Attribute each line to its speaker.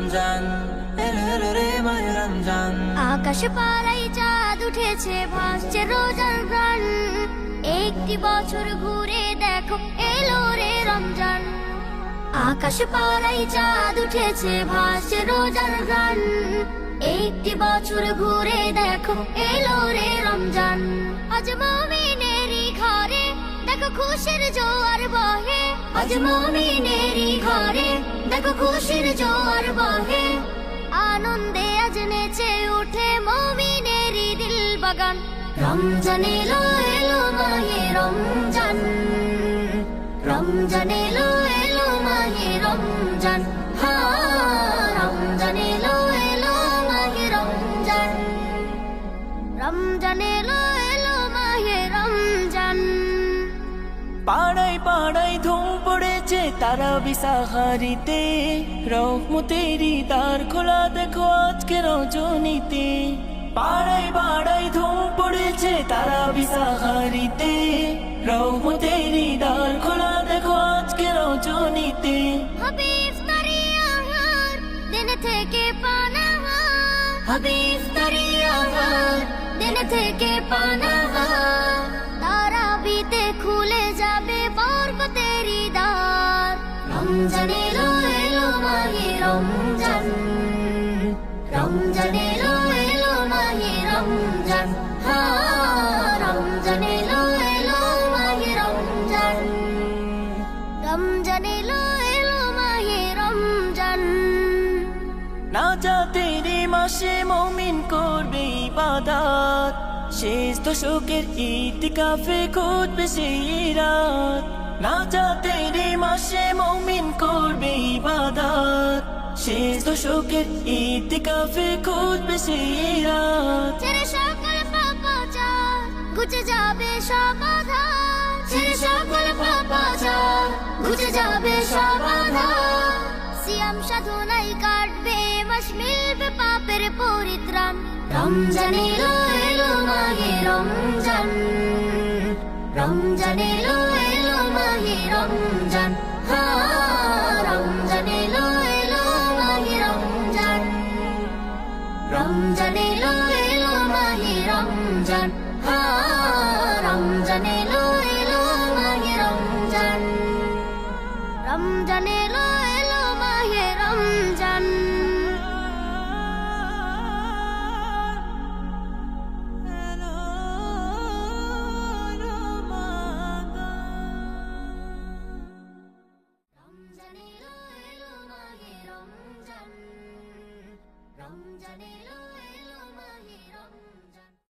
Speaker 1: রমজান। রমজান।
Speaker 2: আকাশ পাড়াই চাঁদ উঠেছে, ভাসছে রোজার প্রাণ। একটি বছর ঘুরে দেখো, এলো রে রমজান। আকাশ পাড়াই চাঁদ উঠেছে, ভাসছে রোজার প্রাণ। একটি বছর ঘুরে দেখো, এলো রে রমজান। আজ মমিনেরই ঘরে, দেখো খুশির জোয়ার বহে। আজ মমিনেরই দেখো খুশির জোয়ার বহে আনন্দে আজ নেচে উঠে মমিনেরই দিল বাগান রমজান এলো এলো মাহে রমজান রমজান এলো এলো মাহে রমজান হা রমজান এলো এলো মাহে রমজান রমজান এলো এলো মাহে রমজান
Speaker 1: পাড়ায় পাড়ায় ধুম পড়েছে তারা বিসাহারিতে রহমতেরি দ্বার খোলা, দেখো আজকে রজনীতে। পাড়ায় পাড়ায় ধুম পড়েছে তারা বিসাহারিতে রহমতেরি দ্বার খোলা, দেখো আজকে রজনীতে।
Speaker 2: হবে ইফতারি আহার, দিন থেকে পানাহার। হবে ইফতারি আহার, দিন থেকে পানাহার। রমজান এলো মাহে রমজান রমজান এলো মাহে রমজান হা রমজান এলো মাহে রমজান রমজান এলো মাহে রমজান
Speaker 1: না যাতেরি মাসে মমিন করবে ইবাদাত। শেষ দশকের ইতিকাফে খুঁজবে সেই রাত না যাতেরি মাসে মমিন করবে ইবাদাত। শেষ দশকের ইতিকাফে খুঁজবে সেই রাত।
Speaker 2: ছেড়ে সকল পাপাচার, ঘুচে যাবে সমাধান ছেড়ে সকল যাবে সমাধান সিয়াম কাটবে মাস মিলবে পাপের পরিত্রাণ। রমজান এলো মাহে রমজান। রমজান এলো এলো মাহে রমজান হা রমজান এলো এলো মাহে রমজান রমজান এলো এলো মাহে রমজান রমজান